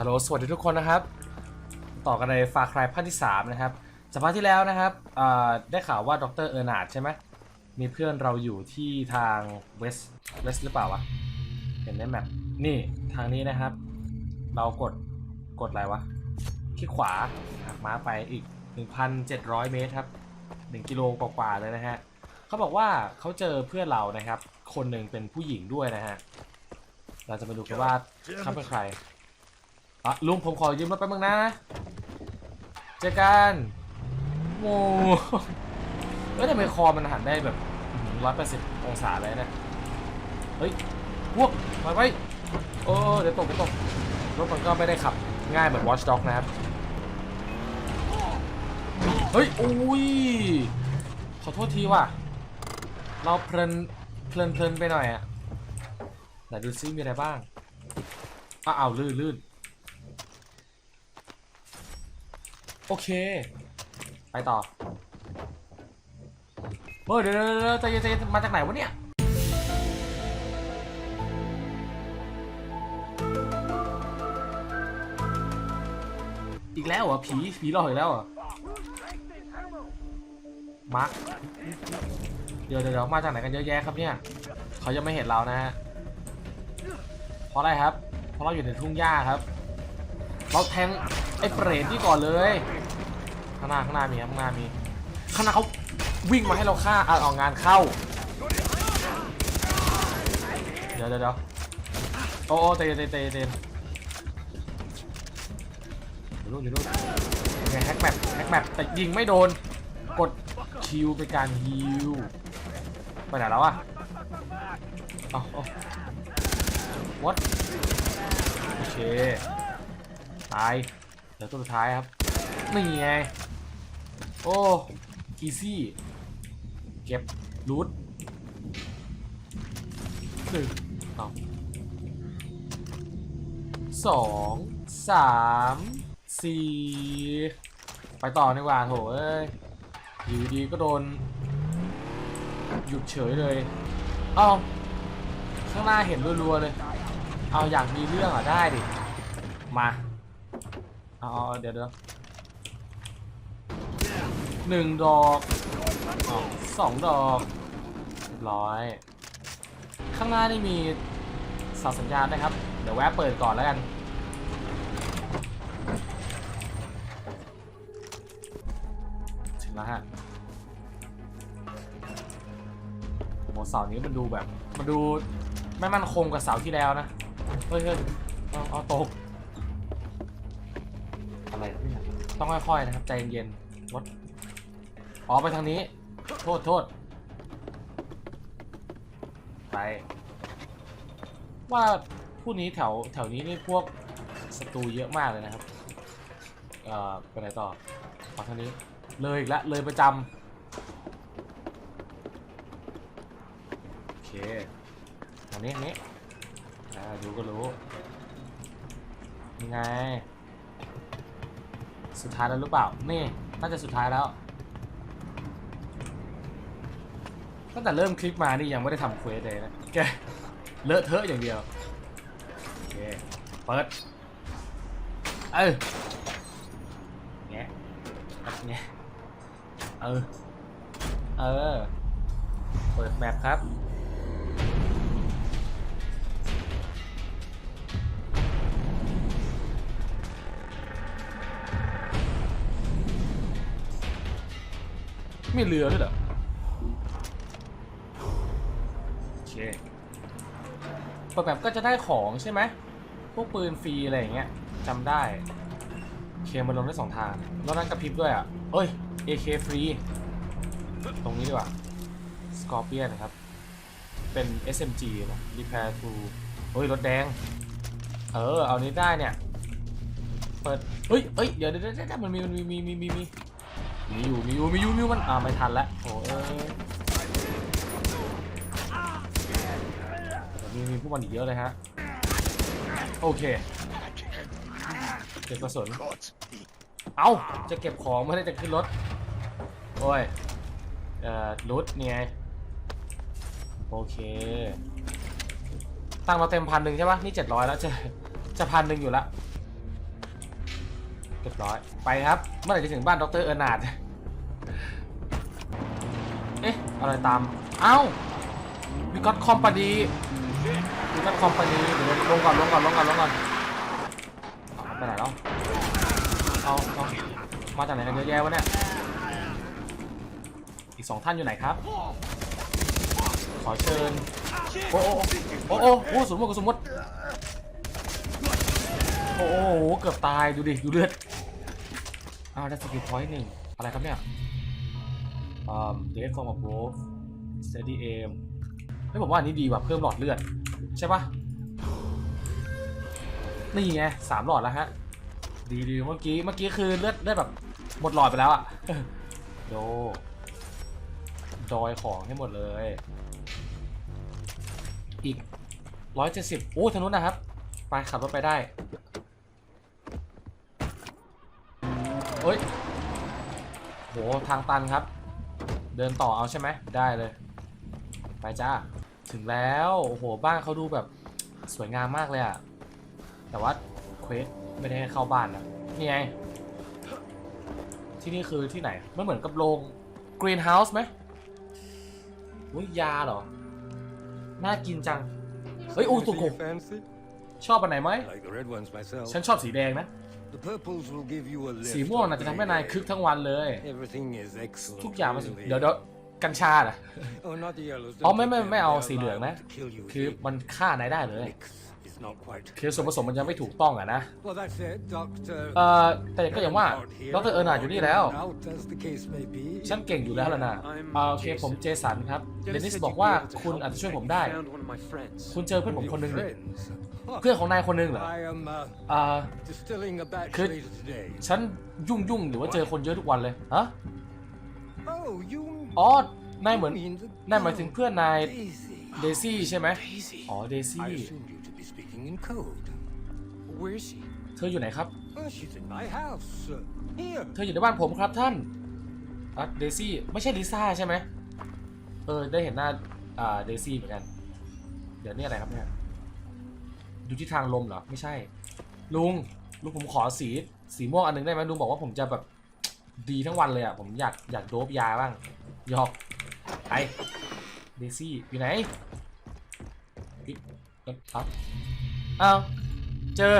ฮัลโหลสวัสดีทุกคนนะครับ ต่อกันในฟาคลายภาคที่ 3 นะครับสัปดาห์ที่แล้วนะครับได้ข่าวว่าดรเออร์นาดใช่ไหมมีเพื่อนเราอยู่ที่ทางเวสต์เวสต์หรือเปล่าวะ เห็นในแมปนี่ทางนี้นะครับ เรากดกดอะไรวะคลิกขวาหักม้าไปอีก 1,700 เมตรครับ 1 กิโลกว่าๆเลยนะฮะเขาบอกว่าเขาเจอเพื่อนเรานะครับ คนหนึ่งเป็นผู้หญิงด้วยนะฮะเราจะมาดูกันว่าเขาเป็นใคร อะลุงผมขอยืมรถแป๊บนึงนะ เจอกันโอ้เอ้ยทำไมคอมันหันได้แบบร้อยแปดสิบองศาเลยนะเฮ้ยพวกมาไว้โอ้เดี๋ยวตกเดี๋ยวตกรถมันก็ไม่ได้ขับ ง่ายเหมือน Watch Dog นะครับ เฮ้ยอุ้ยขอโทษทีว่ะ เราเพลินเพลินเพลินไปหน่อยอะไหนดูซิมีอะไรบ้างอ้าวอ้าวลื่นลื่น โอเค ไปต่อเฮ้ยเดี๋ยวเดี๋ยวเดี๋ยวใจเย็นใจเย็นมาจากไหนวะเนี่ยอีกแล้วเหรอผีผีหลอกอีกแล้วเหรอมาร์คเดี๋ยวเดี๋ยวเดี๋ยวมาจากไหนกันเยอะแยะครับเนี่ยเขายังไม่เห็นเรานะฮะเพราะอะไรครับ เพราะเราอยู่ในทุ่งหญ้าครับ เราแทงไอ้เปรตนี่ก่อนเลย ข้างหน้าข้างหน้ามีครับข้างหน้ามีข้างหน้าเขาวิ่งมาให้เราฆ่าเอะเอางานเข้า เดี๋ยวเดี๋ยวเดี๋ยวโอ้โอ้เตะเตะเตะเตะอยู่นู่นอยู่นู่นไงแฮกแมปแฮกแมปแต่ยิงไม่โดน กดคิวเป็นการฮิวไปไหนแล้วอะเอ้าเอ้า what โอเคตายเดี๋ยวตัวสุดท้ายครับนี่ไง โอ้อีซี่เก็บรูทหนึ่งเอสองสามสี่ไปต่อดีกว่าโถเอ้ยอยู่ดีก็โดน หยุดเฉยเลย เอ้า ข้างหน้าเห็นรัวๆเลย เอาอยากมีเรื่องอะได้ดิ มา เอาเดี๋ยวเดี๋ยว หนึ่งดอกสองสองดอกเรียบร้อย ข้างหน้านี่มีเสาสัญญาณนะครับ เดี๋ยวแวะเปิดก่อนแล้วกัน ถึงแล้วฮะโหเสานี้มันดูแบบ มันดูไม่มั่นคงกับเสาที่แล้วนะ เฮ้ยเฮ้ยเอาเอาตก อะไรครับเนี่ยต้องค่อยๆนะครับ ใจเย็นๆรถ อ๋อไปทางนี้ โทษโทษไป ว่าผู้นี้แถวแถวนี้นี่พวกศัตรูเยอะมากเลยนะครับ เอ่อไปไหนต่อขอทางนี้เลยอีกแล้วเลยประจำโอเคทางนี้นี้อ่ดูก็รู้ยังไง สุดท้ายแล้วหรือเปล่า นี่ น่าจะสุดท้ายแล้ว ตั้งแต่เริ่มคลิปมานี่ยังไม่ได้ทำเควสเลยนะแกเลอะเทอะอย่างเดียวโอเคเปิดเออแงะแงะเออเออเปิดแมปครับมีเรือด้วยเหรอโอ ปิดแบบก็จะได้ของใช่ไหมพวกปืนฟรีอะไรอย่างเงี้ยจำได้เคมันลงได้สองทางแล้วนั้นกระพริบด้วยอะเอ้ย AK ฟรีตรงนี้ดีกว่า Scorpion นะครับ เป็น SMG นะ Repair to เฮ้ย รถแดง เออ เอานี้ได้เนี่ย เปิด เฮ้ยเฮ้ย เดี๋ยวเดี๋ยวเดี๋ยวมันมี มันมี มี มี มี มี มีอยู่ มีอยู่ มีอยู่ มีอยู่ มัน อ่า ไม่ทันละโอ้เออ มีมีพวกมันอีกเยอะเลยฮะ โอเค เก็บกระสุน เอา จะเก็บของไม่ได้จะขึ้นรถ โอ้ย เอ่อรุดเนี่ยโอเค ตั้งมาเต็มพันหนึ่งใช่ปะนี่เจ็ดร้อยแล้วจะจะพันหนึ่งอยู่ละเรียบร้อย ไปครับ เมื่อไหร่จะถึงบ้านดรเออร์นาดเอ๊ะ อะไรตาม เอ้ามีก็อตคอมพา นีมีก็อตคอมพานีเดี๋ยวลงก่อนลงก่อนลงก่อนลงก่อนเอาไปไหนแล้วเอาเอามาจากไหนกันเยอะแยะวะเนี่ยอีกสองท่านอยู่ไหนครับ ขอเชิญ โอ้โอ้โอ้โอ้สมมติสมมติโอ้โหเกือบตายดูดิดูเลือดอ้าวได้สกิลพอยต์หนึ่งอะไรครับเนี่ยอ่า Death from above steady aim เฮ้ยผมว่าอันนี้ดีว่ะเพิ่มหลอดเลือด ใช่ปะนี่ไงสามหลอดแล้วฮะ ดีดีเมื่อกี้เมื่อกี้คือเลือดเลือดแบบหมดหลอดไปแล้วอะโดดอยของให้หมดเลย อีกร้อยเจ็ดสิบโอ้ทางนู้นนะครับ ไปขับรถไปได้เฮ้ยโหทางตันครับ เดินต่อเอาใช่ไหมได้เลย ไปจ้า ถึงแล้วโอ้โหบ้านเขาดูแบบสวยงามมากเลยอะแต่ว่าเควสไม่ได้ให้เข้าบ้านนะนี่ไง ที่นี่คือที่ไหนไม่เหมือนกับโรงกรีนเฮาส์ไหมอุ้ยยาเหรอ น่ากินจัง เฮ้ยอูตุ Anything โก you fancy? ชอบอันไหนไหม I like the red ones myself. ฉันชอบสีแดงนะ The purples will give you a lift. สีม่วงน่ะจะทำให้นายคึกทั้งวันเลย Everything is excellent. ทุกอย่างมัน really. เดี๋ยวเดี๋ยว กัญชาเหรอ Oh, not the yellows. อ๋อ Don't ไม่ take ไม่ them. ไม่เอา They are สีเหลืองนะ liable to kill you if คือ you มันฆ่านายได้เลย mix. It's not quite. คือส่วนผสมมันยังไม่ถูกต้องอะนะ Well, that's it, Doctor. เอ่อแต่ก็อย่างว่า Out here, ดรเออร์นาร์ดอยู่นี่แล้ว out as the case may be. ฉันเก่งอยู่แล้วล่ะนะอ่าโอเคผมเจสันครับเดนิสบอกว่าคุณอาจจะช่วยผมได้ Found one of my friends. คุณเจอเพื่อนผมคนหนึ่งนี่ Friends. เพื่อนของนายคนหนึ่งเหรอ I am uh, อ่า distilling a batch Could- later today. ฉันยุ่งยุ่งหรือว่าเจอคนเยอะทุกวันเลยฮะ Oh, you อ๋อนายเหมือน mean the นายหมายถึงเพื่อนนาย Daisy. เดซี่ใช่ไหม Daisy. อ๋อเดซี่ I assumed you to be speaking in code. Where is she? เธออยู่ไหนครับ Oh, she's in my house. Uh, here. เธออยู่ในบ้านผมครับท่านอะเดซี่ไม่ใช่ลิซ่าใช่ไหมเออได้เห็นหน้าอ่าเดซี่เหมือนกัน เดี๋ยวนี่อะไรครับเนี่ยดูที่ทางลมเหรอ ไม่ใช่ ลุงลุงผมขอสีสีม่วงอันหนึงได้ไหมลุงบอกว่าผมจะแบบ ดีทั้งวันเลยอะ ผมอยากอยากโดบยาบ้างหยอกไอเดซี่อยู่ไหนอิ๊ะเอ๊ะครับอ้าวเจอ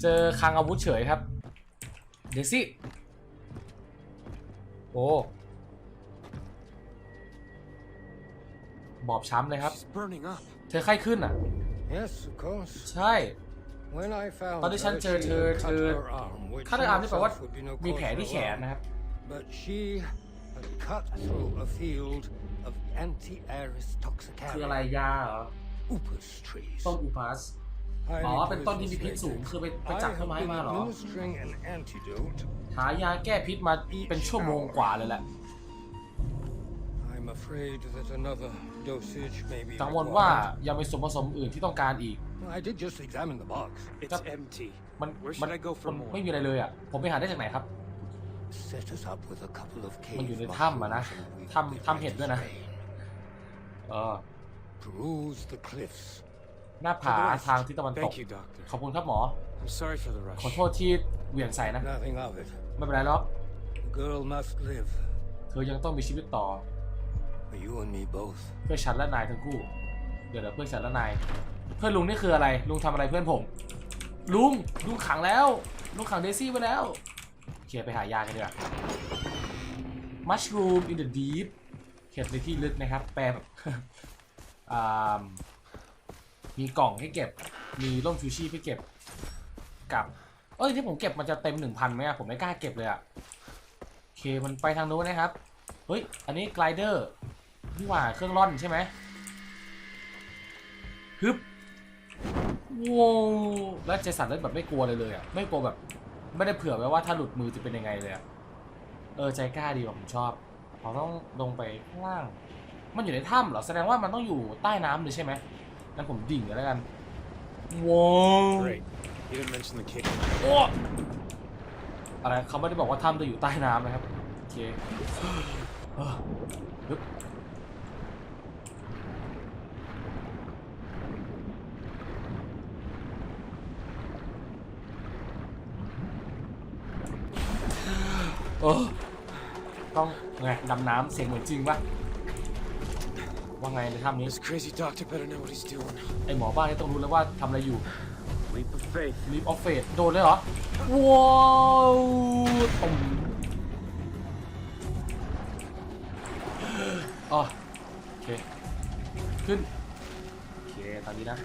เจอคลังอาวุธเฉยครับ เดซี่ โอ้บอบช้ำเลยครับ She's burning up. เธอไข้ขึ้นอะ Yes, of course. ใช่ When I found ตอนที่ฉัน her, เจอ she เธอ had เธ cut อ her arm, which ฆาตกรรมนี่แปลว่า in itself would be no มี cause แผล for ที่แขน alarm. นะครับ But she had cut through a field of anti-aris คืออะไร toxicarium, ยาเหรอ upus trees. ต้นอุพัส Highly อ๋อ เป็นต้นที่มีพิษ poisonous สูง rated. คือไปไป I จับต้น have ไม้ been มาเหรอ administering an antidote. หายาแก้พิษมาเป็นชั่วโมงกว่าเลยแหละ I'm afraid that another dosage may be กังวลว่า required. ยังมีส่วนผสมอื่นที่ต้องการอีก I did just examine the box. It's Yep. empty. มัน Where มัน should I go for มัน more? ไม่มีอะไรเลยอะ ผมไปหาได้จากไหนครับ Set us up with a couple of มันอยู่ cave ในถ้ำอะนะ mushrooms and we've ถ้ำ lived ถ้ำเห็ดด้วยนะ rain. เออ Peruse the cliffs. หน้าผาทางทิศตะวันตก Thank you, doctor. ขอบคุณครับหมอ I'm sorry for the ขอ rush. โทษที่เหวี่ยงใส่นะ Nothing of it. ไม่เป็นไรหรอก The girl must live. เธอยังต้องมีชีวิตต่อ For you and me both. เพื่อฉันและนายทั้งคู่ เดี๋ยวเดี๋ยวเพื่อฉันและนาย เพื่อนลุงนี่คืออะไร ลุงทำอะไรเพื่อนผม ลุงลุงขังแล้ว ลุงขังเดซี่ไว้แล้วโอเคไปหายากันดีกว่า Mushroom in the deep เห็ดในที่ลึกนะครับ แปลแบบมีกล่องให้เก็บ มีร่มชูชีพให้เก็บ กับ เอ้ยที่ผมเก็บมันจะเต็มหนึ่งพันไหมอะผมไม่กล้าเก็บเลยอะโอเคมันไปทางโน้นนะครับ เฮ้ย อันนี้ไกลเดอร์นี่หว่าเครื่องร่อนใช่ไหมฮึบ ว้าวแล้วเจสันเล่นแบบไม่กลัวเลยเลยอะไม่กลัวแบบ ไม่ได้เผื่อไว้ว่าถ้าหลุดมือจะเป็นยังไงเลยอะเออใจกล้าดีว่ะผมชอบเราต้องลงไปข้างล่าง มันอยู่ในถ้ำเหรอแสดงว่ามันต้องอยู่ใต้น้ำเลยใช่ไหมงั้นผมดิ่งเลยแล้วกันว้าว Great. You didn't mention the cave. โอ้อะไรเขาไม่ได้บอกว่าถ้ำจะอยู่ใต้น้ำนะครับโอเค เออฮึบเออต้องไงดำน้ำเสียงเหมือนจริงปะว่าไงในถ้ำนี้ This crazy doctor better know what he's doing. ไอหมอบ้านนี่ต้องรู้แล้วว่าทำอะไรอยู่ Leap of faith. Leap of Faith โดนเลยเหรอ ว้าวตุ่มอ๋อโอเค ขึ้น โอเค ตอนนี้นะ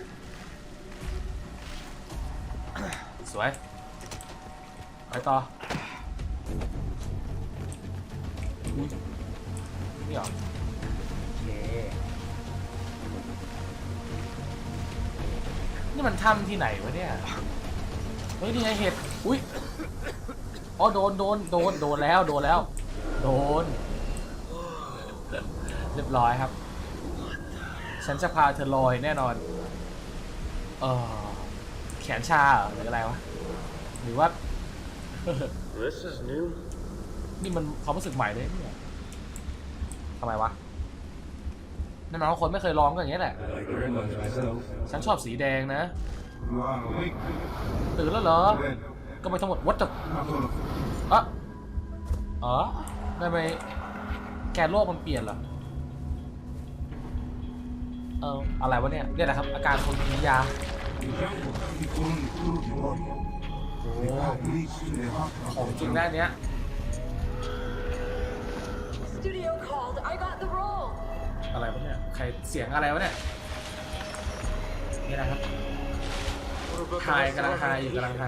สวย ไปต่ออุ๊ย นี่หรอโอเคนี่มันถ้ำที่ไหนวะเนี่ย เฮ้ยนี่ไงเห็ด อุ้ย อ๋อโดนโดนโดนโดนแล้วโดนแล้ว โดน เรียบร้อยครับ ฉันจะพาเธอลอยแน่นอน เออแขนชาหรอหรืออะไรวะ หรือว่า This is new. นี่มันความรู้สึกใหม่เลยเนี่ยทำไมวะแน่นอนว่าคนไม่เคยลองก็อย่างเงี้ยแหละ ฉันชอบสีแดงนะ ตื่นแล้วเหรอ ก็ไม่ทั้งหมดวัดจะ not all of อะอ๋อทำไมแกนโลกมันเปลี่ยนเหรอ เอออะไรวะเนี่ยเนี่ยแหละครับ อาการคนกินยา ของจริง the แน่เนี้ย Studio called. I got the role. อะไรวะเนี่ย ใครเสียงอะไรวะเนี่ย นี่นะครับ What about ไฮกำลังไฮอยู่กำลังไฮ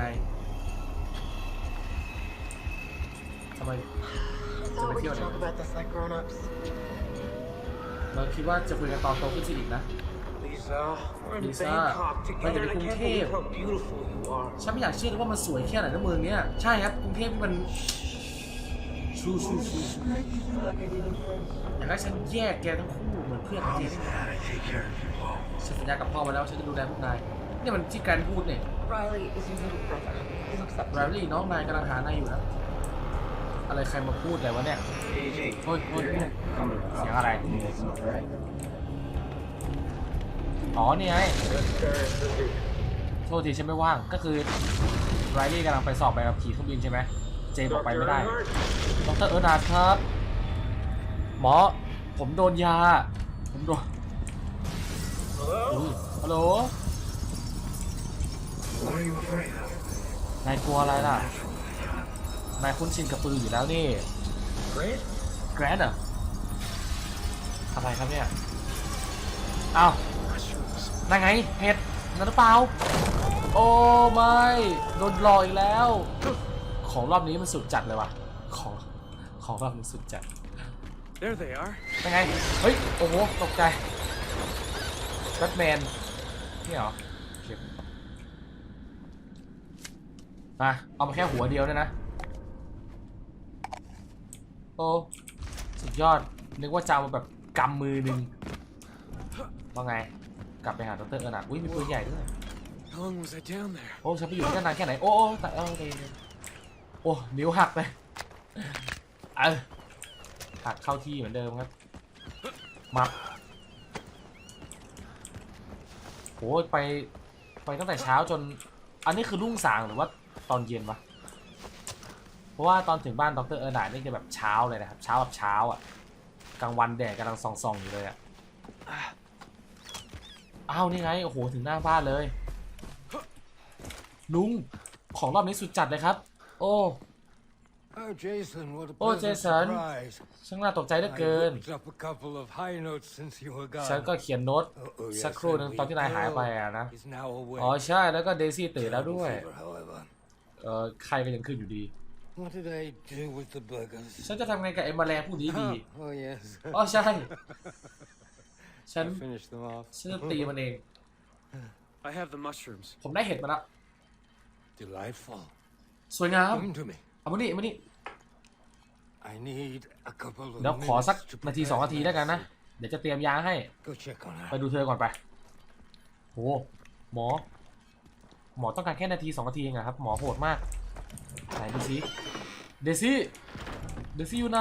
ทำไม I thought we could talk about this like grown-ups. เราคิดว่าจะคุยกันตอนโตขึ้นสิอีกนะ Lisa, we're in Lisa, Bangkok we're together, in and I can't Gungtep. believe how beautiful you are. ฉันไม่อยากเชื่อเลยว่ามันสวยแค่ไหนนะเมืองเนี้ยใช่ครับกรุงเทพนี่มัน ชูชูชูอยากให้ฉันแยกแกทั้งคู่เหมือนเพื่อนกันเอง I take care of you all. ฉันสัญญากับพ่อมาแล้วว่าฉันจะดูแลพวกนายเนี่ยมันที่การพูดเนี่ย Riley is your little brother. He looks up แร to ล you. ลี่น้องนายกำลังหานายอยู่นะอะไรใครมาพูดอะไรวะเนี่ย Hey, hey. เฮ้ยเฮ้ยเฮ้ย Come เสียงอะไร It's not right. อ๋อนี่ไงโทษทีฉันไม่ว่างก็คือไรลี่กำลังไปสอบใบขับขี่เครื่องบินใช่ไหม เจบอกไปไม่ได้ดรเออร์นาร์ดครับ หมอ ผมโดนยา ผมโดนอุ๊ยฮัลโหล What are you afraid of? นายกลัวอะไรล่ะ นายคุ้นชินกับปืนอยู่แล้วนี่ Great. แกรนด์เหรออะไรครับเนี่ย อ้าวนั่นไงเห็ดนั่นหรือเปล่า โอ้ไม่ โดนหลอกอีกแล้ว ของรอบนี้มันสุดจัดเลยว่ะ ของของรอบนี้สุดจัด There they are. ยังไง เฮ้ย โอ้โห ตกใจแบทแมน นี่เหรอเก็บมาเอามาแค่หัวเดียวเนี่ยนะ โอ้ สุดยอด นึกว่าจะเอามาแบบกำมือหนึ่งว่าไง กลับไปหาดรเออร์นาร์ดอุ้ยมีปืนใหญ่ด้วย How long was I down there? โอ้ฉันไปอยู่ที่นั่นนานแค่ไหน โอ้โอ้แต่เออโอเค โอ้ นิ้วหักเลยเออหักเข้าที่เหมือนเดิมครับ มับโอ้ไป ไปตั้งแต่เช้าจน อันนี้คือรุ่งสางหรือว่าตอนเย็นวะ เพราะว่าตอนถึงบ้านดรเออร์นาร์ดนี่จะแบบเช้าเลยนะครับ เช้าแบบเช้าอะ กลางวันแดดกำลังส่องๆอยู่เลยอะ อ้าวนี่ไง โอ้โห ถึงหน้าบ้านเลย ลุง ของรอบนี้สุดจัดเลยครับ โอ้ Oh, Jason, what a Oh, pleasant Jason. surprise. ช่างน่าตกใจเหลือ I เกิน whipped up a couple of high notes since you were gone. ฉันก็เขียนโน้ต Oh, oh, yes, สักครู่หนึง and ตอนที่นายหายไปอะนะ Is now awake. อ๋อใช่แล้วก็เดซี่ตื่นแล้วด้วย Fever, however. เออใครก็ยังขึ้นอยู่ดี What did I do with the burgers? ฉันจะทำไงกับไอ้แมลงผู้นี้ดี Oh, oh yes. อ๋อใช่ ฉัน I finished them off. ฉันจะตีมันเอง I have the mushrooms. ผมได้เห็ดมาแล้ว Delightful. สวยงาม Come to me. เอามานี่เอามานี่ I need a couple of เดี๋ยวขอสัก minutes to นาที prepare สองนาที the แล้วกันนะ medicine. เดี๋ยวจะเตรียมยาให้ Go check on ไป her. ดูเธอก่อนไปโหหมอ หมอต้องการแค่นาทีสองนาทีเองอะครับ หมอโหดมาก ไหนดูสิเดซี่เดซี่อยู่ไหน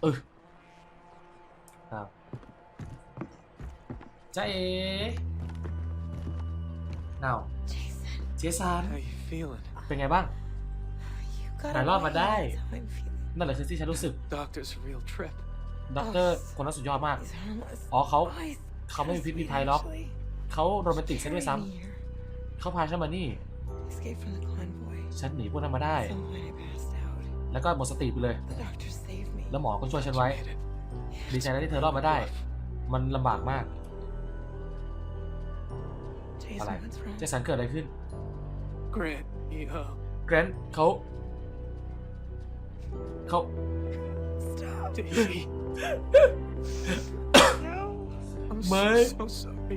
เออครับจ้าเอ๋นาว Jason, เจสัน How you feeling? เป็นไงบ้าง you got นายรอดมาได้ away. That's how I'm feeling. นั่นแหละคือที่ฉันรู้สึก Doctor's a real trip. ด็อกเตอร์คนนั้นสุดยอดมาก These harmless อ๋อเขา boys เขาไม่มีพิษ trust มี me, ภัยหรอก actually. เขาโรแมนติกซะด้วยซ้ Carried me here. ำเขาพาฉันมานี่ Escaped from the convoy. ฉันหนีพวกนั้นมาได้ At some point I passed out. แล้วก็หมดสติไปเลย The doctor saved me. แล้วหมอก็ช่วยฉันไว้ Made it. ดีใจนะที่เธอรอดมาได้ มันลำบากมาก Jason, อะไร what's wrong? เจสันเกิดอะไรขึ้น Grant, he, uh, แกรนท์เขาเขา Stop. Davey. No. I'm Mate. so, so sorry.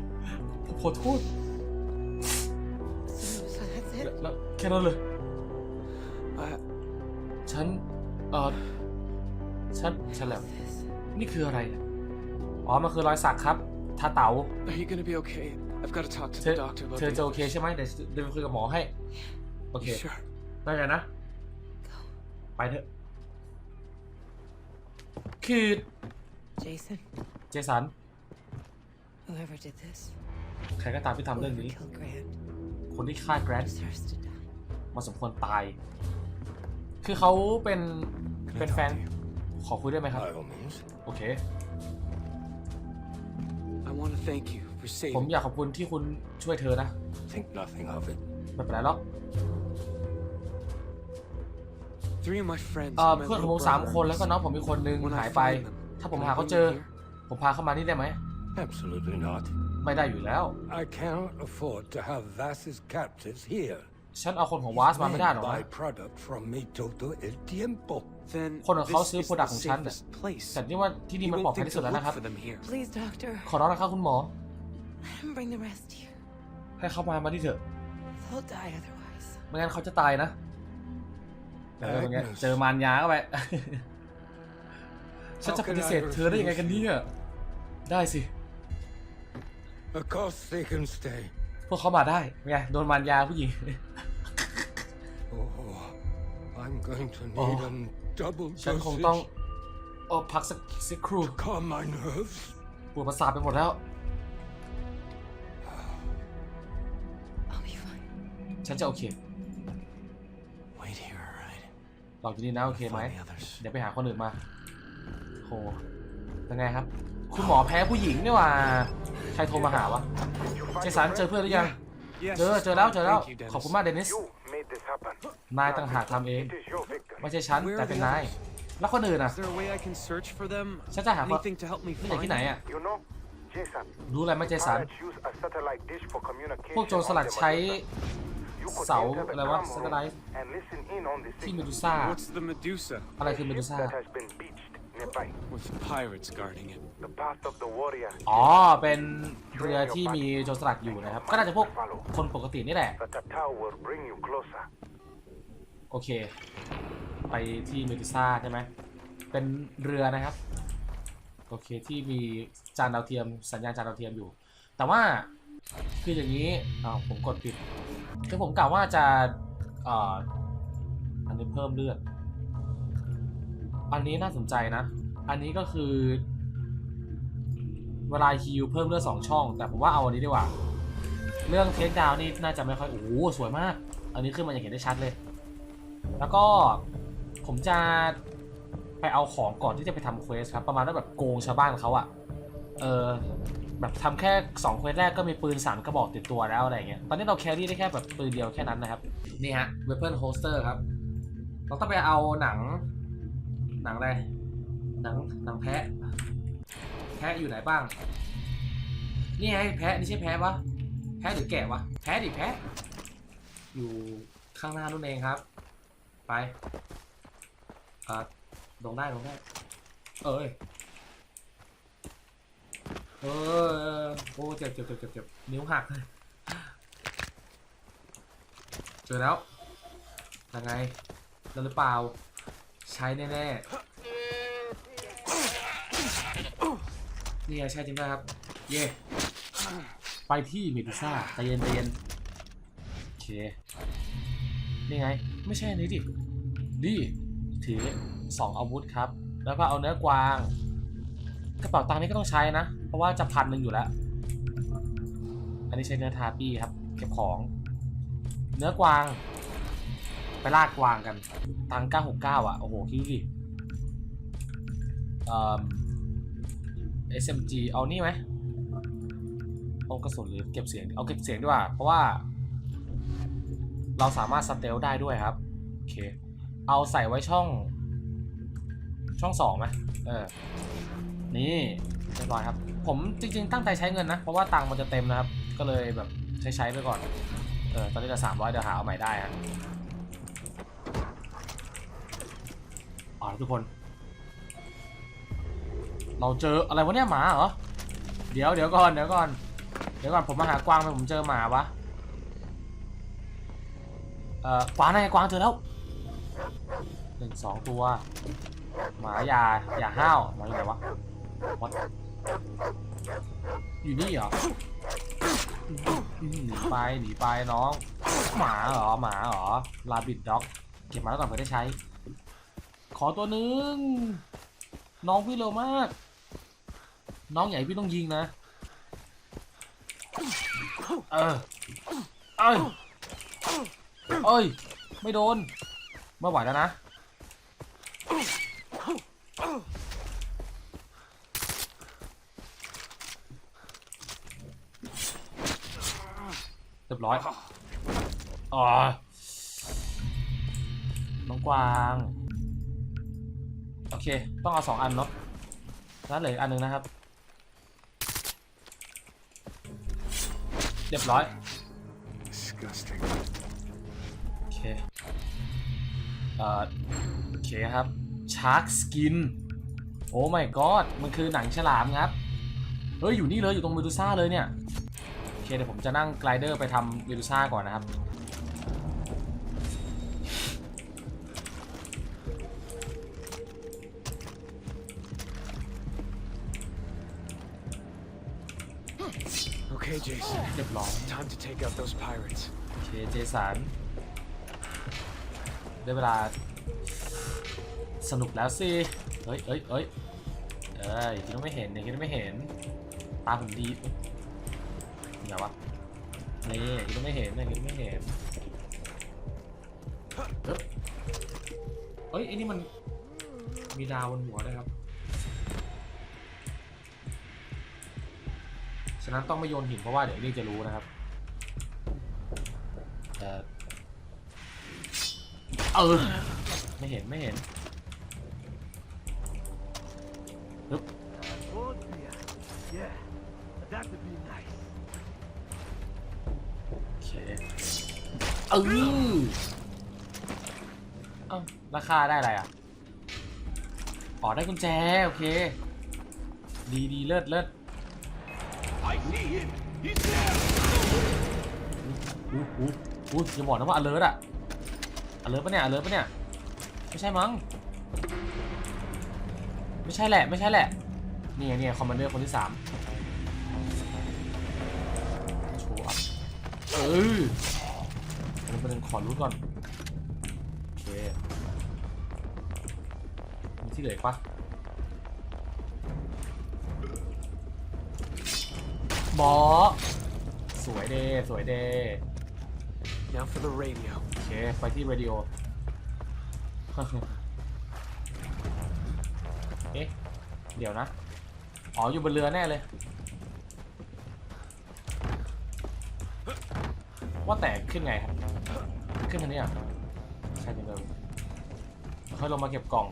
ขอโทษ So, so that's it? แล้วแค่นั้นเลย I, ฉันเออฉันฉันแหละ This. นี่คืออะไรเนี่ยอ๋อ มันคือรอยสักครับทาเต๋า are you gonna be okay? I've got to talk to เธ the อ doctor about เธอจะโอ the- เคใช่ไหมเดี๋ยวเดี๋ยวไปคุยกับหมอให้ โอเค You sure? ได้กันนะ Go. ไปเถอะ คือ Jason, เจสัน whoever did this, ใครก็ตามที่ทำเรื่อง whoever นี้ killed Grant, คนที่ฆ่าแกรนท์ deserves to die. มันสมควรตาย คือเขาเป็น Can I เป็นแฟน talk to you? ขอคุยได้ไหมครับ By all means. โอเค I want to thank you for ผม saving อยากขอบคุณที่คุณช่วยเธอนะ Think nothing of it. ไม่เป็นไรหรอก three of my friends. เอ่อ and my เพื่อนของผ little มสาม brother คนแล้วก็น้องผมอีกคนนึง When I หายไป find them, ถ้าผม can I หาเขา bring เจอ them here? ผมพาเข้ามานี่ได้ไหม Absolutely not. ไม่ได้อยู่แล้ว I cannot afford to have Vass's captives here. ฉันเอาคนของวาสมาไม่ได้หรอก Buy นะ product from me todo el tiempo. Then คนของเขา this ซื้อ is โปรดัก the ของฉันน่ะ safest place. แต่นี่ว่าที่นี่ You มันปลอด won't ภัย think ที่ to สุดแล้ว look นะครับ for them here. Please, doctor, ขอร้องนะครับคุณหมอ let him bring the rest here. ให้เขามามาที่เถอะ They'll die otherwise. ไม่งั้นเขาจะตายนะเออเป็นไง Agnes เจอมารยาเข้าไป ฉันจะปฏิเสธเธอได้ยังไงกันเนี่ยได้สิ Of course they can stay. พวกเขามาได้ไงโดนมารยาผู้หญิง Oh, I'm going to need Oh. a double ฉันคงต้อง dosage โอ้พักสักสักครู่ to calm my nerves. ปวดประสาทไปหมดแล้ว ฉันจะโอเค Wait here, alright? เราอยู่นี่นะโอเคไหม Find the others. เดี๋ยวไปหาคนอื่นมาโหเป็นไงครับ คุณหมอแพ้ผู้หญิงนี่หว่า ใครโทรมาหาวะ เจสันเจอเพื่อนหรือยัง Yes. เจอ เจอแล้ว เจอแล้ว Thank you, Dennis. ขอบคุณมากเดนิส You made this happen. นายต่างหากทำเอง It is your victory. ไม่ใช่ฉัน Where แต่ are เป็น the นาย others? แล้วคนอื่นอะ Is there a way I can search for them? ฉันจะหาคน Anything to help me นี่จาก find ที่ไหน them? อะ You know, Jason, รู้อะไรไหมเจสัน pirates use a satellite dish for communication พวกโจรสลัด on the ใช้ Medusa. You could เสา enter the อะไรวะ tram ส room กไลท์ and listen in on the ที่เม signal. ดูซ่า What's the Medusa? อะไรคือเมดู Ship ซ่า that has been beached nearby. With pirates guarding it. The path of the warrior. อ๋อ เป็นเรือที่มีโจรสลัดอยู่นะครับ ก็น่าจะพวกคนปกตินี่แหละ The Tatao will bring you closer. โอเค ไปที่เมดูซ่าใช่ไหม เป็นเรือนะครับ โอเคที่มีจานดาวเทียมสัญญาณจานดาวเทียมอยู่ แต่ว่า คืออย่างนี้อ้าวผมกดผิดคือผมกล่าวว่าจะเอ่ออันนี้เพิ่มเลือด อันนี้น่าสนใจนะ อันนี้ก็คือ เวลาฮิลเพิ่มเลือดสองช่อง แต่ผมว่าเอาอันนี้ดีกว่า เรื่องเทคดาวนี่น่าจะไม่ค่อย โอ้โหสวยมาก อันนี้ขึ้นมาอย่างเห็นได้ชัดเลย แล้วก็ผมจะไปเอาของก่อนที่จะไปทำเควสครับ ประมาณว่าแบบโกงชาวบ้านเขาอะเออ แบบทำแค่2เควสแรกก็มีปืน 3 กระบอกติดตัวแล้วอะไรเงี้ย ตอนนี้เราแครี่ได้แค่แบบปืนเดียวแค่นั้นนะครับ นี่ฮะ weapon holster ครับ เราต้องไปเอาหนัง หนังอะไร หนัง หนังแพะ แพะอยู่ไหนบ้าง นี่ไงแพะ นี่ใช่แพะปะแพะหรือแกะวะ แพะดิแพะ อยู่ข้างหน้านู่นเองครับ ไปอ่าลงได้ลงได้ เอ้ย เออโอ้เจ็บเจ็บเจ็บเจ็บเจ็บนิ้วหักเลยเจอแล้วยังไงแล้วหรือเปล่า ใช้แน่ๆนี่ไงใช่จริงด้วยครับ เย่ไปที่เมดูซ่าใจเย็นใจเย็นโอเคนี่ไง ไม่ใช่นี้ดิดิถือสองอาวุธครับ แล้วก็เอาเนื้อกวาง กระเป๋าตังค์นี้ก็ต้องใช้นะ ราะว่าจะพันหนึ่งอยู่แล้ว อันนี้ใช้เนื้อทาปี้ครับ เก็บของ เนื้อกวาง ไปลากกวางกันตังค์969อะ โอ้โห คิดดิเอ่อ SMG เอานี่ไหมเอากระสุนหรือเก็บเสียง เอาเก็บเสียงดีกว่า เพราะว่า เราสามารถสเตลได้ด้วยครับ โอเค เอาใส่ไว้ช่อง ช่องสองไหมเออ นี่ เรียบร้อยครับ ผมจริง ๆ ตั้งใจใช้เงินนะ เพราะว่าตังค์มันจะเต็มนะครับ ก็เลยแบบใช้ใช้ๆไปก่อน เออ ตอนนี้จะสามร้อยเดี๋ยวหาเอาใหม่ได้ฮะอ๋อทุกคน เราเจออะไรวะเนี่ยหมาเหรอ เดี๋ยวเดี๋ยวก่อนเดี๋ยวก่อน เดี๋ยวก่อนผมมาหากวางไปผมเจอหมาวะ เอ่อกวางไงกวางเจอแล้วหนึ่งสองตัว หมาอย่าอย่าห้าวหมาอยู่ไหนวะ What? อยู่นี่เหรอหนีไปหนีไปน้อง หมาเหรอหมาเหรอลาบิดด็อก เก็บมาแล้วก่อนเพื่อได้ใช้ ขอตัวหนึ่งน้องพี่เร็วมาก น้องใหญ่พี่ต้องยิงนะ เออเอ้ยเอ้ย ไม่โดน ไม่ไหวแล้วนะ เรียบร้อยอ๋อน้องกวาง โอเค ต้องเอาสองอันเนาะแล้วเหลืออีกอันหนึ่งนะครับ เรียบร้อย Disgusting. โอเคเอ่อโอเคครับชาร์กสกิน โอ้ my god มันคือหนังฉลามครับ เฮ้ย อยู่นี่เลย อยู่ตรงเมดูซ่าเลยเนี่ยโอ เคเดี๋ยวผมจะนั่งไกลเดอร์ไปทำเมดูซ่าก่อนนะครับ Okay, Jason. เรียบร้อย Time to take out those pirates. โอเคเจสันได้เวลา สนุกแล้วสิ เฮ้ยเอ้ยเอ้ยเอ้ยคิดว่าไม่เห็นเนี่ยคิดว่าไม่เห็น ตาผมดี เอ้ยเดี๋ยววะนี่คิดว่าไม่เห็นเนี่ยคิดว่าไม่เห็นเอ้ยเอ้ยไอ้นี่มันมีดาวบนหัวด้วยครับ ฉะนั้นต้องไม่โยนหินเพราะว่าเดี๋ยวนี่จะรู้นะครับเออเออไม่เห็นไม่เห็น ได้กุญแจ โอเค ดีดีเลิศเลิศ I see him. He's there. อู้หูอู้อย่าบอกนะว่าอเลิร์อะอเลิร์ปะเนี่ยอเลิร์ปะเนี่ย ไม่ใช่มั้ง ไม่ใช่แหละ ไม่ใช่แหละนี่ไงนี่ไงคอมมานเดอร์คนที่สามโชว์อัพเอออันนี้ประเด็นขอรู้ก่อน เหลืออีกปะหมอสวยเดสวยเด Now for the radio. โอเค ไปที่เรดิโอ เอ๊ะ เดี๋ยวนะ อ๋อ อยู่บนเรือแน่เลย ว่าแต่ขึ้นไงครับ ขึ้นทางนี้อะ ใช่จริงเลยค่อยลงมาเก็บกล่อง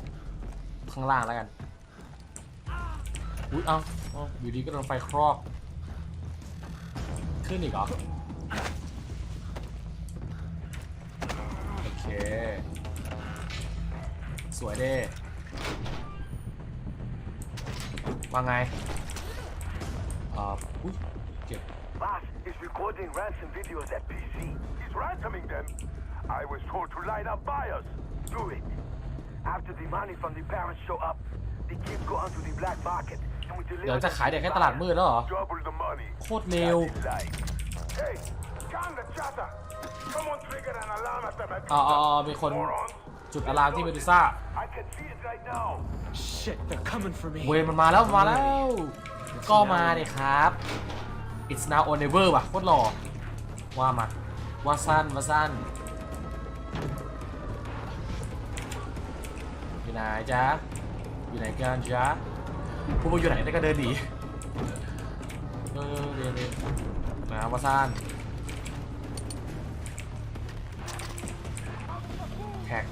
ข้างล่างแล้วกัน อุ้ยเอ้าเอาอยู่ดีก็โดนไฟครอกขึ้นอีกเหรอ โอเค สวยเด้ว่าไงอ่าอุ้ยเก็บ Boss is recording ransom videos at PC. He's ransoming them. I was told to line up buyers. Do it. After the money from the parents show up, the kids go onto the black market and we เดี๋ยว deliver จะขายเด็กให้ตลาดมืดแล้วเหรอ double the money. โคตรเร็ว That's life. Hey, calm the chatter. Someone triggered an alarm after my อ๋ออ๋ออ๋อมีคน morons. จุดอะลามที่เมดูซ่า I can see it right now. Shit, they're coming for me. เวรมันมาแล้วมันมาแล้ว ก็มาเลยครับ it's now or never ว่ะโคตรหล่อว่ามาว่าสั้นว่าสั้น อยู่ไหนจ๊ะอยู่ไหนกันจ๊ะพูดว่าอยู่ไหนได้ก็เดินหนีเออเรียนเรียนนะวาซานแท็ก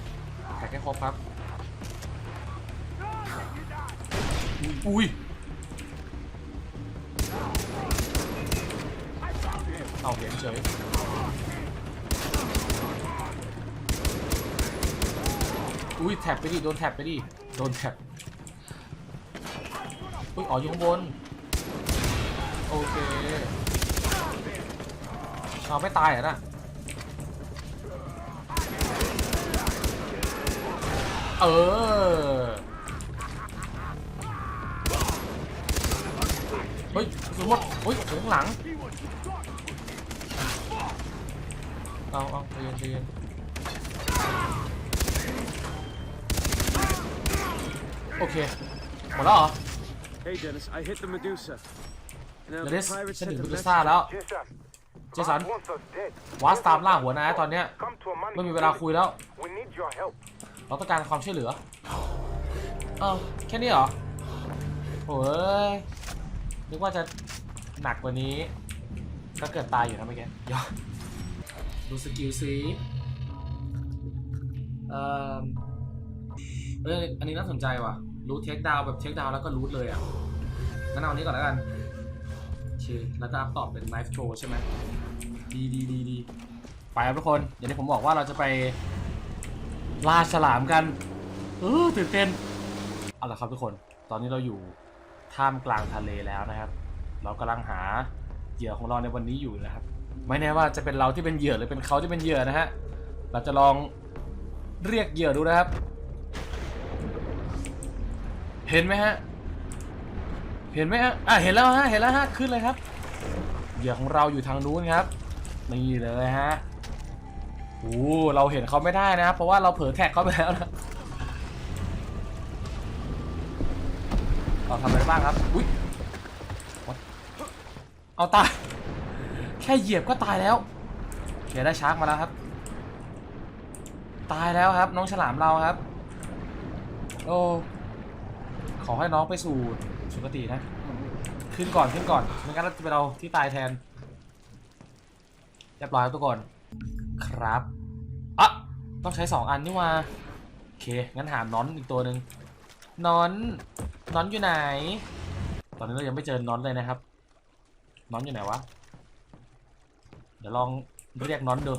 แท็กให้ครบครับ อุ้ยเอาเห็นเฉย อุ้ยแท็บไปดิ โดนแท็บไปดิ โดนแท็บอุ้ยอ๋ออยู่ข้างบน โอเคเอาไม่ตายเหรอน่ะเออ เฮ้ยสมมติเฮ้ยข้างหลัง เอาเอาใจเย็นใจเย็น โอเค หมดแล้วเหรอ Hey, Dennis, I hit the Medusa. Now เด the นิส pirates ฉัน sent ถึง a ดูซ่า message. แล้ว Jason. Jason. Boss wants us dead. วาสตามล่าหัวนายตอนเนี้ย Come to a money ไม่มีเวลาคุยแล้ว We need your help. เราต้องการความช่วยเหลือ เอ้าแค่นี้เหรอโอ้ย นึกว่าจะหนักกว่านี้ ก็เกิดตายอยู่นะเมื่อกี้ยอดดูสกิลซีเอ่อเอยอันนี้น่าสนใจว่ะ รูทเทคดาวแบบเทคดาวแล้วก็รูทเลยอะงั้นเอาอันนี้ก่อนแล้วกันโอเคแล้วก็อัพต่อเป็นไนฟ์โ r ใช่ไหมดีดีดีดีไปครับทุกคนอย่างที่ผมบอกว่าเราจะไปล่าฉลามกันเออตื่นเต้นเอาละครับทุกคน ตอนนี้เราอยู่ท่ามกลางทะเลแล้วนะครับ เรากำลังหาเหยื่อของเราในวันนี้อยู่นะครับ ไม่แน่ว่าจะเป็นเราที่เป็นเหยื่อหรือเป็นเขาที่เป็นเหยื่อนะฮะ เราจะลองเรียกเหยื่อดูนะครับ เห็นไหมฮะ เห็นไหมฮะ อะเห็นแล้วฮะ เห็นแล้วฮะ ขึ้นเลยครับ เหยื่อของเราอยู่ทางนู้นครับ นี่เลยฮะโอ้เราเห็นเขาไม่ได้นะครับเพราะว่าเราเผลอแท็กเขาไปแล้วนะเราทำอะไรบ้างครับ อุ้ยเอาตาย แค่เหยียบก็ตายแล้วเดี๋ยวได้ชาร์กมาแล้วครับ ตายแล้วครับ น้องฉลามเราครับ โอ้ ขอให้น้องไปสู่สุคตินะ ขึ้นก่อนขึ้นก่อนไม่งั้นเราจะเป็นเราที่ตายแทนเรียบร้อยครับทุกคนครับอะต้องใช้สองอันนี่ว่าโอเค งั้นหาน้อนอีกตัวหนึ่งน้อนน้อนอยู่ไหน ตอนนี้เรายังไม่เจอน้อนเลยนะครับน้อนอยู่ไหนวะ เดี๋ยวลองเรียกน้อนดู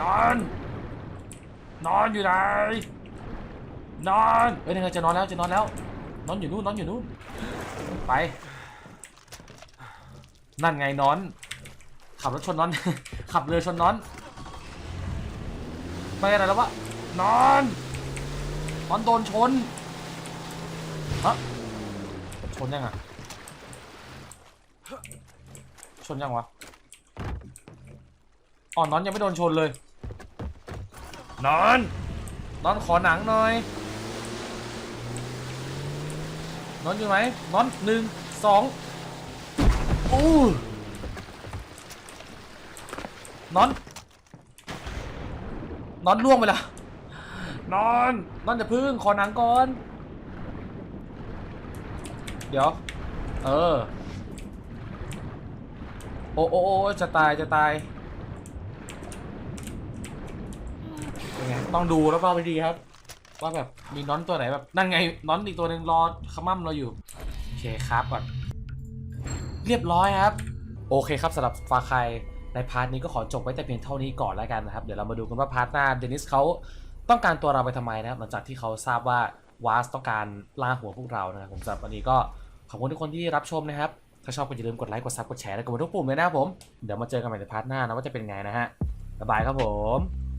นอนนอนอยู่ไหนนอนเอ้ยนี่ไงจะนอนแล้วจะนอนแล้ว นอนอยู่นู่นนอนอยู่นู่นไป นั่นไงนอน ขับรถชนนอน ขับเรือชนนอนไปอะไรแล้ววะนอนนอนโดนชนฮะชนยังอะชนยังวะอ๋อนอนยังไม่โดนชนเลย นอน นอนขอหนังหน่อย นอนอยู่ไหมนอนหนึ่งสองอู้นอน นอนล่วงไปละนอน นอนจะพึ่งขอหนังก่อน เดี๋ยว เออ โอ้โอ้โอ้จะตายจะตายเป็นไงต้องดูแล้วเปล่าไปดีครับ ว่าแบบมีน้อนตัวไหนแบบนั่นไงน้อนอีกตัวหนึ่งรอขมั่มเราอยู่โอเคครับก่อนเรียบร้อยครับ โอเคครับสำหรับฟาใครในพาร์ทนี้ก็ขอจบไว้แต่เพียงเท่านี้ก่อนแล้วกันนะครับ เดี๋ยวเรามาดูกันว่าพาร์ทหน้าเดนิสเขาต้องการตัวเราไปทำไมนะครับหลังจากที่เขาทราบว่าวาสต้องการล่าหัวพวกเรานะครับผมสำหรับวันนี้ก็ขอบคุณทุกคนที่รับชมนะครับ ถ้าชอบก็อย่าลืมกดไลค์กดซับกดแชร์และกดกดทุกปุ่มเลยนะครับผมเดี๋ยวมาเจอกันใหม่ในพาร์ทหน้านะว่าจะเป็นไงนะฮะบ๊ายบายครับผม